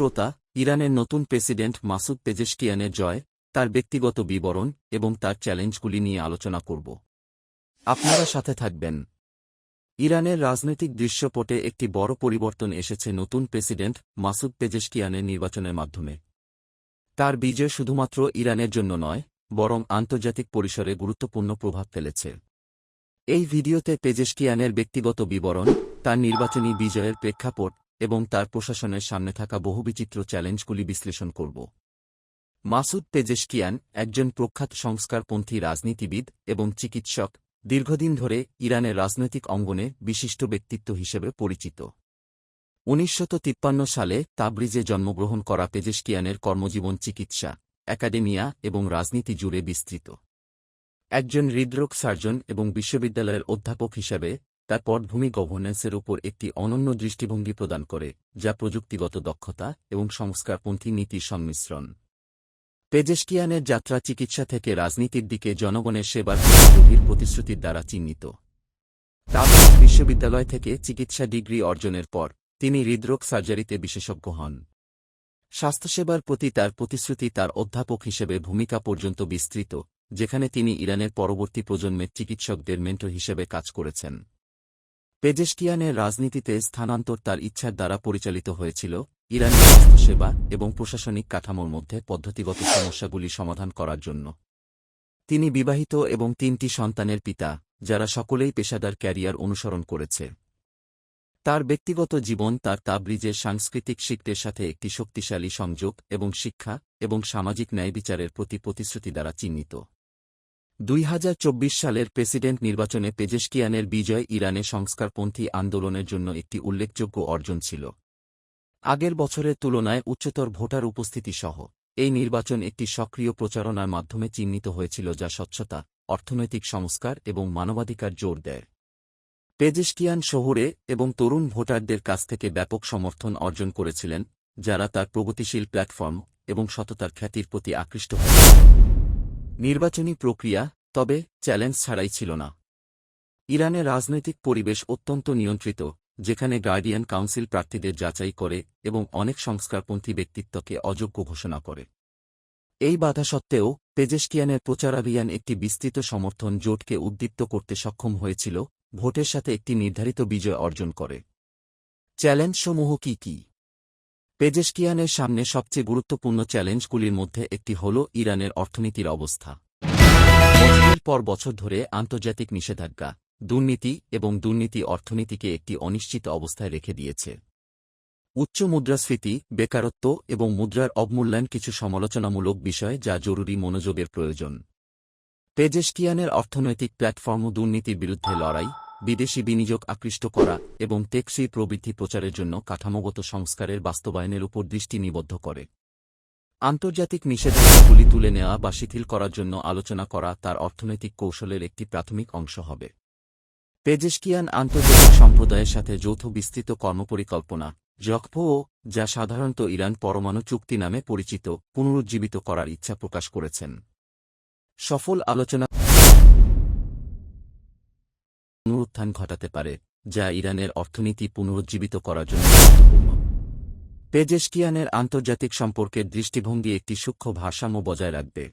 শ্রোতা, ইরানের নতুন প্রেসিডেন্ট মাসুদ পেজেশকিয়ানের জয়, তার ব্যক্তিগত বিবরণ এবং তার চ্যালেঞ্জগুলি নিয়ে আলোচনা করব। আপনারা সাথে থাকবেন। ইরানের রাজনৈতিক দৃশ্যপটে একটি বড় পরিবর্তন এসেছে নতুন প্রেসিডেন্ট মাসুদ পেজেশকিয়ানের নির্বাচনের মাধ্যমে। তার বিজয় শুধুমাত্র ইরানের জন্য নয়, বরং আন্তর্জাতিক পরিসরে গুরুত্বপূর্ণ প্রভাব ফেলেছে। এই ভিডিওতে পেজেশকিয়ানের ব্যক্তিগত বিবরণ, তার নির্বাচনী বিজয়ের প্রেক্ষাপট এবং তার প্রশাসনের সামনে থাকা বহুবিচিত্র চ্যালেঞ্জগুলি বিশ্লেষণ করব। মাসুদ পেজেশকিয়ান একজন প্রখ্যাত সংস্কারপন্থী রাজনীতিবিদ এবং চিকিৎসক, দীর্ঘদিন ধরে ইরানের রাজনৈতিক অঙ্গনে বিশিষ্ট ব্যক্তিত্ব হিসেবে পরিচিত। উনিশশো তিপ্পান্ন সালে তাবরিজে জন্মগ্রহণ করা পেজেশকিয়ানের কর্মজীবন চিকিৎসা, একাডেমিয়া এবং রাজনীতি জুড়ে বিস্তৃত। একজন হৃদরোগ সার্জন এবং বিশ্ববিদ্যালয়ের অধ্যাপক হিসেবে তার পটভূমি গভর্নেন্সের উপর একটি অনন্য দৃষ্টিভঙ্গি প্রদান করে, যা প্রযুক্তিগত দক্ষতা এবং সংস্কারপন্থী নীতির সংমিশ্রণ। পেজেশকিয়ানের যাত্রা চিকিৎসা থেকে রাজনীতির দিকে জনগণের সেবার গভীর প্রতিশ্রুতির দ্বারা চিহ্নিত। তাবরিজ বিশ্ববিদ্যালয় থেকে চিকিৎসা ডিগ্রি অর্জনের পর, তিনি হৃদরোগ সার্জারিতে বিশেষজ্ঞ হন। স্বাস্থ্যসেবার প্রতি তার প্রতিশ্রুতি তার অধ্যাপক হিসেবে ভূমিকা পর্যন্ত বিস্তৃত, যেখানে তিনি ইরানের পরবর্তী প্রজন্মের চিকিৎসকদের মেন্টর হিসেবে কাজ করেছেন। পেজেশকিয়ানের রাজনীতিতে স্থানান্তর তার ইচ্ছার দ্বারা পরিচালিত হয়েছিল ইরানের স্বাস্থ্যসেবা এবং প্রশাসনিক কাঠামোর মধ্যে পদ্ধতিগত সমস্যাগুলি সমাধান করার জন্য। তিনি বিবাহিত এবং তিনটি সন্তানের পিতা, যারা সকলেই পেশাদার ক্যারিয়ার অনুসরণ করেছে। তার ব্যক্তিগত জীবন তার তাবরিজের সাংস্কৃতিক শিখদের সাথে একটি শক্তিশালী সংযোগ এবং শিক্ষা এবং সামাজিক ন্যায়বিচারের প্রতি প্রতিশ্রুতি দ্বারা চিহ্নিত। দুই হাজার চব্বিশ সালের প্রেসিডেন্ট নির্বাচনে পেজেশকিয়ানের বিজয় ইরানে সংস্কারপন্থী আন্দোলনের জন্য একটি উল্লেখযোগ্য অর্জন ছিল। আগের বছরের তুলনায় উচ্চতর ভোটার উপস্থিতি সহ এই নির্বাচন একটি সক্রিয় প্রচারণার মাধ্যমে চিহ্নিত হয়েছিল যা স্বচ্ছতা, অর্থনৈতিক সংস্কার এবং মানবাধিকার জোর দেয়। পেজেশকিয়ান শহরে এবং তরুণ ভোটারদের কাছ থেকে ব্যাপক সমর্থন অর্জন করেছিলেন, যারা তার প্রগতিশীল প্ল্যাটফর্ম এবং সততার খ্যাতির প্রতি আকৃষ্ট হয়েছিল নির্বাচনী প্রক্রিয়া, তবে চ্যালেঞ্জ ছাড়াই ছিল না। ইরানের রাজনৈতিক পরিবেশ অত্যন্ত নিয়ন্ত্রিত, যেখানে গার্ডিয়ান কাউন্সিল প্রার্থীদের যাচাই করে এবং অনেক সংস্কারপন্থী ব্যক্তিত্বকে অযোগ্য ঘোষণা করে। এই বাধা সত্ত্বেও, পেজেশকিয়ানের প্রচারাভিয়ান একটি বিস্তৃত সমর্থন জোটকে উদ্দীপ্ত করতে সক্ষম হয়েছিল, ভোটের সাথে একটি নির্ধারিত বিজয় অর্জন করে। চ্যালেঞ্জসমূহ কি কি? পেজেশকিয়ানের সামনে সবচেয়ে গুরুত্বপূর্ণ চ্যালেঞ্জগুলির মধ্যে একটি হল ইরানের অর্থনীতির অবস্থা। বছরের পর বছর ধরে আন্তর্জাতিক নিষেধাজ্ঞা, দুর্নীতি এবং দুর্নীতি অর্থনীতিকে একটি অনিশ্চিত অবস্থায় রেখে দিয়েছে। উচ্চ মুদ্রাস্ফীতি, বেকারত্ব এবং মুদ্রার অবমূল্যায়ন কিছু সমালোচনামূলক বিষয় যা জরুরি মনোযোগের প্রয়োজন। পেজেশকিয়ানের অর্থনৈতিক প্ল্যাটফর্ম দুর্নীতির বিরুদ্ধে লড়াই বিদেশি বিনিয়োগ আকৃষ্ট করা এবং টেকসই প্রবৃদ্ধি প্রচারের জন্য কাঠামোগত সংস্কারের বাস্তবায়নের উপর দৃষ্টি নিবদ্ধ করে। আন্তর্জাতিক নিষেধাজ্ঞাগুলি তুলে নেওয়া বা শিথিল করার জন্য আলোচনা করা তার অর্থনৈতিক কৌশলের একটি প্রাথমিক অংশ হবে। পেজেশকিয়ান আন্তর্জাতিক সম্প্রদায়ের সাথে যৌথ বিস্তৃত কর্মপরিকল্পনা জকভো যা সাধারণত ইরান পরমাণু চুক্তি নামে পরিচিত, পুনরুজ্জীবিত করার ইচ্ছা প্রকাশ করেছেন। সফল আলোচনা পুনরুত্থান ঘটাতে পারে, যা ইরানের অর্থনীতি পুনরুজ্জীবিত করার জন্য গুরুত্বপূর্ণ। পেজেশকিয়ানের আন্তর্জাতিক সম্পর্কের দৃষ্টিভঙ্গি একটি সূক্ষ্ম ভারসাম্য বজায় রাখবে।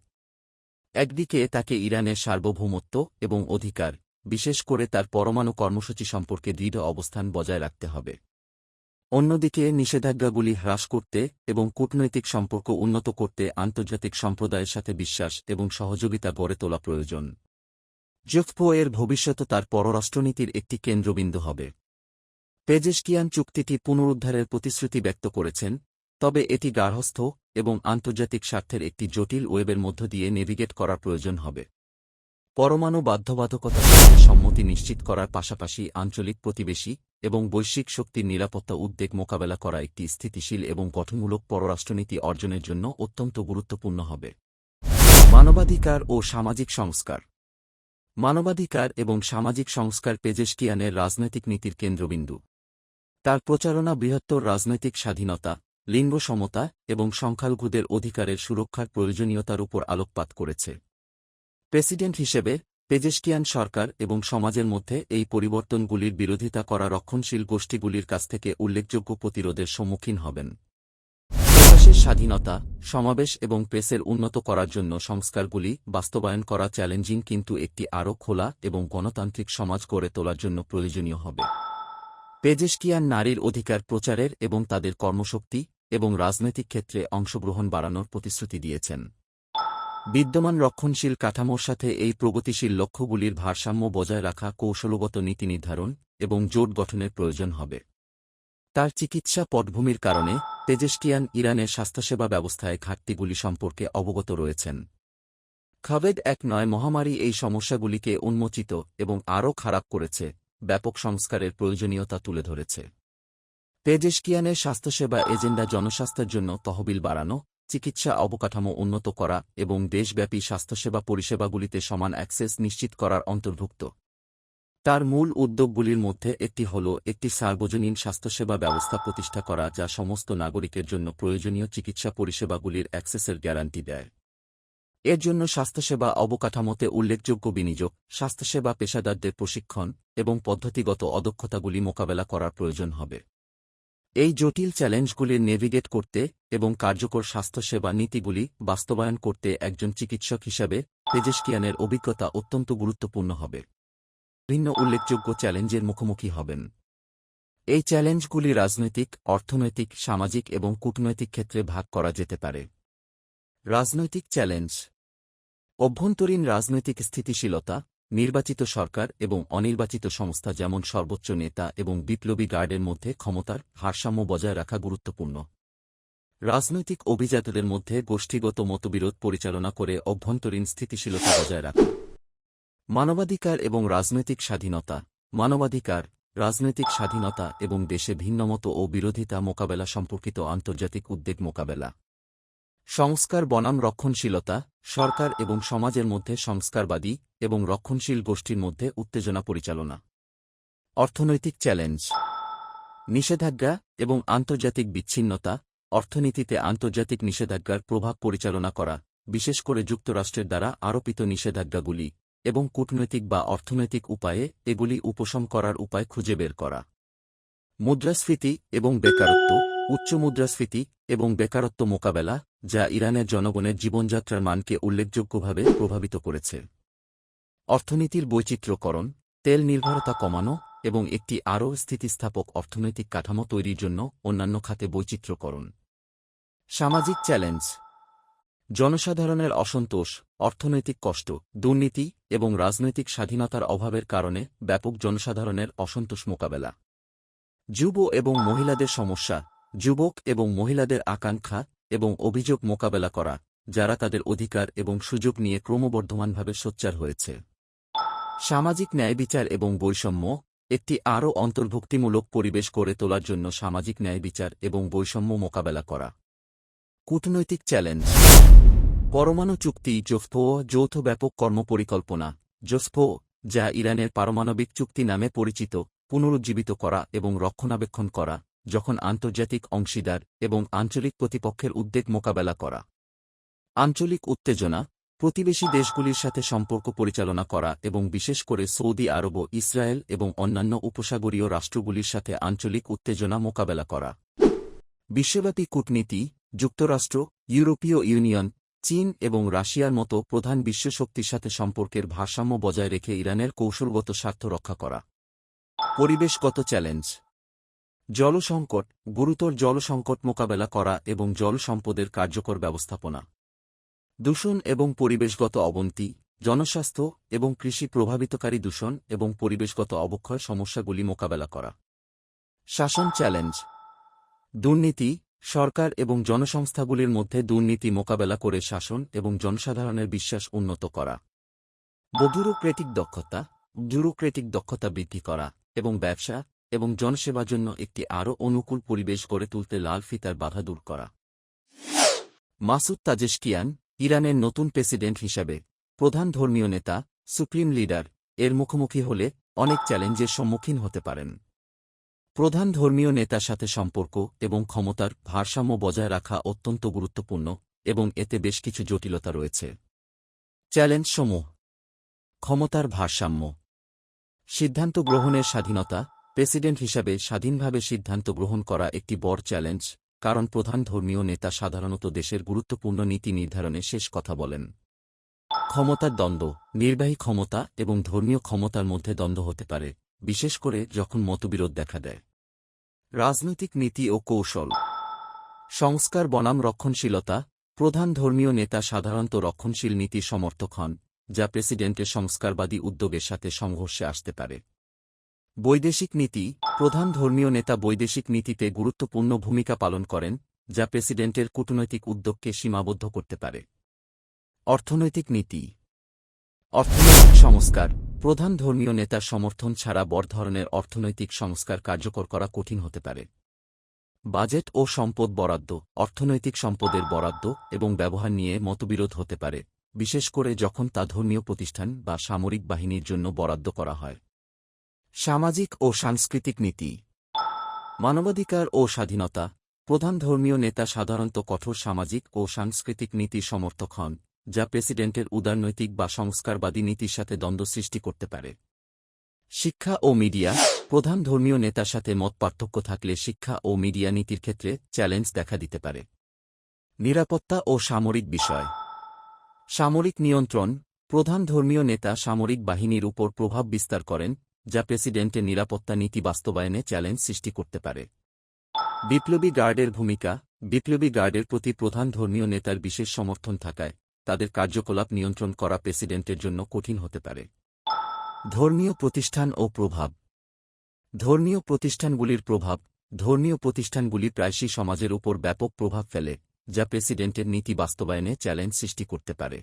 একদিকে তাকে ইরানের সার্বভৌমত্ব এবং অধিকার, বিশেষ করে তার পরমাণু কর্মসূচি সম্পর্কে দৃঢ় অবস্থান বজায় রাখতে হবে। অন্যদিকে নিষেধাজ্ঞাগুলি হ্রাস করতে এবং কূটনৈতিক সম্পর্ক উন্নত করতে আন্তর্জাতিক সম্প্রদায়ের সাথে বিশ্বাস এবং সহযোগিতা গড়ে তোলা প্রয়োজন। জুফপো এর ভবিষ্যৎ তার পররাষ্ট্রনীতির একটি কেন্দ্রবিন্দু হবে। পেজেশকিয়ান চুক্তিটি পুনরুদ্ধারের প্রতিশ্রুতি ব্যক্ত করেছেন, তবে এটি গার্হস্থ এবং আন্তর্জাতিক স্বার্থের একটি জটিল ওয়েবের মধ্য দিয়ে নেভিগেট করার প্রয়োজন হবে। পরমাণু বাধ্যবাধকতা সম্মতি নিশ্চিত করার পাশাপাশি আঞ্চলিক প্রতিবেশী এবং বৈশ্বিক শক্তির নিরাপত্তা উদ্বেগ মোকাবেলা করা একটি স্থিতিশীল এবং গঠনমূলক পররাষ্ট্রনীতি অর্জনের জন্য অত্যন্ত গুরুত্বপূর্ণ হবে। মানবাধিকার ও সামাজিক সংস্কার মানবাধিকার এবং সামাজিক সংস্কার পেজেশকিয়ানের রাজনৈতিক নীতির কেন্দ্রবিন্দু। তার প্রচারণা বৃহত্তর রাজনৈতিক স্বাধীনতা, লিঙ্গ সমতা এবং সংখ্যালঘুদের অধিকারের সুরক্ষার প্রয়োজনীয়তার উপর আলোকপাত করেছে। প্রেসিডেন্ট হিসেবে, পেজেশকিয়ান সরকার এবং সমাজের মধ্যে এই পরিবর্তনগুলির বিরোধিতা করা রক্ষণশীল গোষ্ঠীগুলির কাছ থেকে উল্লেখযোগ্য প্রতিরোধের সম্মুখীন হবেন। দেশের স্বাধীনতা, সমাবেশ এবং প্রেসের উন্নত করার জন্য সংস্কারগুলি বাস্তবায়ন করা চ্যালেঞ্জিং কিন্তু একটি আরও খোলা এবং গণতান্ত্রিক সমাজ গড়ে তোলার জন্য প্রয়োজনীয় হবে। পেজেস্টিয়ান নারীর অধিকার প্রচারের এবং তাদের কর্মশক্তি এবং রাজনৈতিক ক্ষেত্রে অংশগ্রহণ বাড়ানোর প্রতিশ্রুতি দিয়েছেন। বিদ্যমান রক্ষণশীল কাঠামোর সাথে এই প্রগতিশীল লক্ষ্যগুলির ভারসাম্য বজায় রাখা কৌশলগত নীতি নির্ধারণ এবং জোট গঠনের প্রয়োজন হবে। তার চিকিৎসা পটভূমির কারণে তেজেস্টিয়ান ইরানের স্বাস্থ্যসেবা ব্যবস্থায় ঘাটতিগুলি সম্পর্কে অবগত রয়েছেন। খাবেদ এক নয় মহামারী এই সমস্যাগুলিকে উন্মোচিত এবং আরও খারাপ করেছে, ব্যাপক সংস্কারের প্রয়োজনীয়তা তুলে ধরেছে। তেজেস্কিয়ানের স্বাস্থ্যসেবা এজেন্ডা জনস্বাস্থ্যের জন্য তহবিল বাড়ানো, চিকিৎসা অবকাঠামো উন্নত করা এবং দেশব্যাপী স্বাস্থ্যসেবা পরিষেবাগুলিতে সমান অ্যাক্সেস নিশ্চিত করার অন্তর্ভুক্ত। তার মূল উদ্যোগগুলির মধ্যে একটি হল একটি সার্বজনীন স্বাস্থ্যসেবা ব্যবস্থা প্রতিষ্ঠা করা, যা সমস্ত নাগরিকের জন্য প্রয়োজনীয় চিকিৎসা পরিষেবাগুলির অ্যাক্সেসের গ্যারান্টি দেয়। এর জন্য স্বাস্থ্যসেবা অবকাঠামোতে উল্লেখযোগ্য বিনিয়োগ, স্বাস্থ্যসেবা পেশাদারদের প্রশিক্ষণ এবং পদ্ধতিগত অদক্ষতাগুলি মোকাবেলা করার প্রয়োজন হবে। এই জটিল চ্যালেঞ্জগুলির নেভিগেট করতে এবং কার্যকর স্বাস্থ্যসেবা নীতিগুলি বাস্তবায়ন করতে একজন চিকিৎসক হিসাবে তেজেস্কিয়ানের অভিজ্ঞতা অত্যন্ত গুরুত্বপূর্ণ হবে। ভিন্ন উল্লেখযোগ্য চ্যালেঞ্জের মুখোমুখি হবেন। এই চ্যালেঞ্জগুলি রাজনৈতিক, অর্থনৈতিক, সামাজিক এবং কূটনৈতিক ক্ষেত্রে ভাগ করা যেতে পারে। রাজনৈতিক চ্যালেঞ্জ। অভ্যন্তরীণ রাজনৈতিক স্থিতিশীলতা, নির্বাচিত সরকার এবং অনির্বাচিত সংস্থা যেমন সর্বোচ্চ নেতা এবং বিপ্লবী গার্ডের মধ্যে ক্ষমতার ভারসাম্য বজায় রাখা গুরুত্বপূর্ণ। রাজনৈতিক অভিজাতদের মধ্যে গোষ্ঠীগত মতবিরোধ পরিচালনা করে অভ্যন্তরীণ স্থিতিশীলতা বজায় রাখা। মানবাধিকার এবং রাজনৈতিক স্বাধীনতা। মানবাধিকার, রাজনৈতিক স্বাধীনতা এবং দেশে ভিন্নমত ও বিরোধিতা মোকাবেলা সম্পর্কিত আন্তর্জাতিক উদ্বেগ মোকাবেলা। সংস্কার বনাম রক্ষণশীলতা, সরকার এবং সমাজের মধ্যে সংস্কারবাদী এবং রক্ষণশীল গোষ্ঠীর মধ্যে উত্তেজনা পরিচালনা। অর্থনৈতিক চ্যালেঞ্জ। নিষেধাজ্ঞা এবং আন্তর্জাতিক বিচ্ছিন্নতা, অর্থনীতিতে আন্তর্জাতিক নিষেধাজ্ঞার প্রভাব পরিচালনা করা, বিশেষ করে যুক্তরাষ্ট্রের দ্বারা আরোপিত নিষেধাজ্ঞাগুলি। এবং কূটনৈতিক বা অর্থনৈতিক উপায়ে এগুলি উপশম করার উপায় খুঁজে বের করা। মুদ্রাস্ফীতি এবং বেকারত্ব, উচ্চ মুদ্রাস্ফীতি এবং বেকারত্ব মোকাবেলা, যা ইরানের জনগণের জীবনযাত্রার মানকে উল্লেখযোগ্যভাবে প্রভাবিত করেছে। অর্থনীতির বৈচিত্র্যকরণ, তেল নির্ভরতা কমানো এবং একটি আরও স্থিতিস্থাপক অর্থনৈতিক কাঠামো তৈরির জন্য অন্যান্য খাতে বৈচিত্র্যকরণ। সামাজিক চ্যালেঞ্জ জনসাধারণের অসন্তোষ, অর্থনৈতিক কষ্ট, দুর্নীতি এবং রাজনৈতিক স্বাধীনতার অভাবের কারণে ব্যাপক জনসাধারণের অসন্তোষ মোকাবেলা। যুব এবং মহিলাদের সমস্যা, যুবক এবং মহিলাদের আকাঙ্ক্ষা এবং অভিযোগ মোকাবেলা করা, যারা তাদের অধিকার এবং সুযোগ নিয়ে ক্রমবর্ধমানভাবে সোচ্চার হয়েছে। সামাজিক ন্যায়বিচার এবং বৈষম্য একটি আরও অন্তর্ভুক্তিমূলক পরিবেশ করে তোলার জন্য সামাজিক ন্যায়বিচার এবং বৈষম্য মোকাবেলা করা। কূটনৈতিক চ্যালেঞ্জ। পরমাণু চুক্তি জোফপো যৌথ ব্যাপক কর্মপরিকল্পনা। জোসপো যা ইরানের পারমাণবিক চুক্তি নামে পরিচিত, পুনরুজ্জীবিত করা এবং রক্ষণাবেক্ষণ করা, যখন আন্তর্জাতিক অংশীদার এবং আঞ্চলিক প্রতিপক্ষের উদ্বেগ মোকাবেলা করা। আঞ্চলিক উত্তেজনা, প্রতিবেশী দেশগুলির সাথে সম্পর্ক পরিচালনা করা এবং বিশেষ করে সৌদি আরব, ইসরায়েল এবং অন্যান্য উপসাগরীয় রাষ্ট্রগুলির সাথে আঞ্চলিক উত্তেজনা মোকাবেলা করা। বিশ্বব্যাপী কূটনীতি যুক্তরাষ্ট্র, ইউরোপীয় ইউনিয়ন, চীন এবং রাশিয়ার মতো প্রধান বিশ্বশক্তির সাথে সম্পর্কের ভারসাম্য বজায় রেখে ইরানের কৌশলগত স্বার্থ রক্ষা করা। পরিবেশগত চ্যালেঞ্জ। জলসংকট, গুরুতর জলসংকট মোকাবেলা করা এবং জল সম্পদের কার্যকর ব্যবস্থাপনা। দূষণ এবং পরিবেশগত অবনতি, জনস্বাস্থ্য এবং কৃষি প্রভাবিতকারী দূষণ এবং পরিবেশগত অবক্ষয় সমস্যাগুলি মোকাবেলা করা। শাসন চ্যালেঞ্জ। দুর্নীতি সরকার এবং জনসংস্থাগুলির মধ্যে দুর্নীতি মোকাবেলা করে শাসন এবং জনসাধারণের বিশ্বাস উন্নত করা। ব্যুরোক্রেটিক দক্ষতা ব্যুরোক্রেটিক দক্ষতা বৃদ্ধি করা এবং ব্যবসা এবং জনসেবার জন্য একটি আরও অনুকূল পরিবেশ গড়ে তুলতে লাল ফিতার বাধা দূর করা। মাসুদ তাজেশকিয়ান, ইরানের নতুন প্রেসিডেন্ট হিসাবে প্রধান ধর্মীয় নেতা, সুপ্রিম লিডার, এর মুখোমুখি হলে অনেক চ্যালেঞ্জের সম্মুখীন হতে পারেন। প্রধান ধর্মীয় নেতার সাথে সম্পর্ক এবং ক্ষমতার ভারসাম্য বজায় রাখা অত্যন্ত গুরুত্বপূর্ণ এবং এতে বেশ কিছু জটিলতা রয়েছে। চ্যালেঞ্জ সমূহ ক্ষমতার ভারসাম্য। সিদ্ধান্ত গ্রহণের স্বাধীনতা, প্রেসিডেন্ট হিসাবে স্বাধীনভাবে সিদ্ধান্ত গ্রহণ করা একটি বড় চ্যালেঞ্জ, কারণ প্রধান ধর্মীয় নেতা সাধারণত দেশের গুরুত্বপূর্ণ নীতি নির্ধারণে শেষ কথা বলেন। ক্ষমতার দ্বন্দ্ব। নির্বাহী ক্ষমতা এবং ধর্মীয় ক্ষমতার মধ্যে দ্বন্দ্ব হতে পারে, বিশেষ করে যখন মতবিরোধ দেখা দেয়। রাজনৈতিক নীতি ও কৌশল। সংস্কার, বনাম, রক্ষণশীলতা। প্রধান ধর্মীয় নেতা সাধারণত রক্ষণশীল নীতি সমর্থক হন, যা প্রেসিডেন্টের সংস্কারবাদী উদ্যোগের সাথে সংঘর্ষে আসতে পারে। বৈদেশিক নীতি। প্রধান ধর্মীয় নেতা বৈদেশিক নীতিতে গুরুত্বপূর্ণ ভূমিকা পালন করেন, যা প্রেসিডেন্টের কূটনৈতিক উদ্যোগকে সীমাবদ্ধ করতে পারে। অর্থনৈতিক নীতি। অর্থনৈতিক সংস্কার। প্রধান ধর্মীয় নেতার সমর্থন ছাড়া বড় ধরনের অর্থনৈতিক সংস্কার কার্যকর করা কঠিন হতে পারে। বাজেট ও সম্পদ বরাদ্দ, অর্থনৈতিক সম্পদের বরাদ্দ এবং ব্যবহার নিয়ে মতবিরোধ হতে পারে, বিশেষ করে যখন তা ধর্মীয় প্রতিষ্ঠান বা সামরিক বাহিনীর জন্য বরাদ্দ করা হয়। সামাজিক ও সাংস্কৃতিক নীতি। মানবাধিকার ও স্বাধীনতা। প্রধান ধর্মীয় নেতা সাধারণত কঠোর সামাজিক ও সাংস্কৃতিক নীতির সমর্থক হন। যা প্রেসিডেন্টের উদারনৈতিক বা সংস্কারবাদী নীতির সাথে দ্বন্দ্ব সৃষ্টি করতে পারে। শিক্ষা ও মিডিয়া, প্রধান ধর্মীয় নেতার সাথে মত পার্থক্য থাকলে শিক্ষা ও মিডিয়া নীতির ক্ষেত্রে চ্যালেঞ্জ দেখা দিতে পারে। নিরাপত্তা ও সামরিক বিষয়। সামরিক নিয়ন্ত্রণ, প্রধান ধর্মীয় নেতা সামরিক বাহিনীর উপর প্রভাব বিস্তার করেন, যা প্রেসিডেন্টের নিরাপত্তা নীতি বাস্তবায়নে চ্যালেঞ্জ সৃষ্টি করতে পারে। বিপ্লবী গার্ডের ভূমিকা, বিপ্লবী গার্ডের প্রতি প্রধান ধর্মীয় নেতার বিশেষ সমর্থন থাকায় তাদের কার্যকলাপ নিয়ন্ত্রণ করা প্রেসিডেন্টের জন্য কঠিন হতে পারে। ধর্মীয় প্রতিষ্ঠান ও প্রভাব। ধর্মীয় প্রতিষ্ঠানগুলির প্রভাব। ধর্মীয় প্রতিষ্ঠানগুলি প্রায়শই সমাজের উপর ব্যাপক প্রভাব ফেলে, যা প্রেসিডেন্টের নীতি বাস্তবায়নে চ্যালেঞ্জ সৃষ্টি করতে পারে।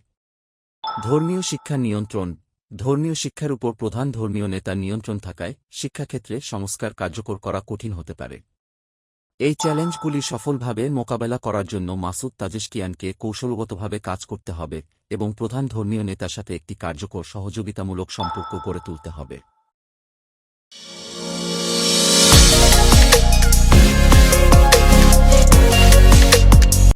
ধর্মীয় শিক্ষা নিয়ন্ত্রণ। ধর্মীয় শিক্ষার উপর প্রধান ধর্মীয় নেতা নিয়ন্ত্রণ থাকায় শিক্ষাক্ষেত্রে সংস্কার কার্যকর করা কঠিন হতে পারে। এই চ্যালেঞ্জগুলি সফলভাবে মোকাবেলা করার জন্য মাসুদ তাজেশকিয়ানকে কৌশলগতভাবে কাজ করতে হবে এবং প্রধান ধর্মীয় নেতার সাথে একটি কার্যকর সহযোগিতামূলক সম্পর্ক গড়ে তুলতে হবে।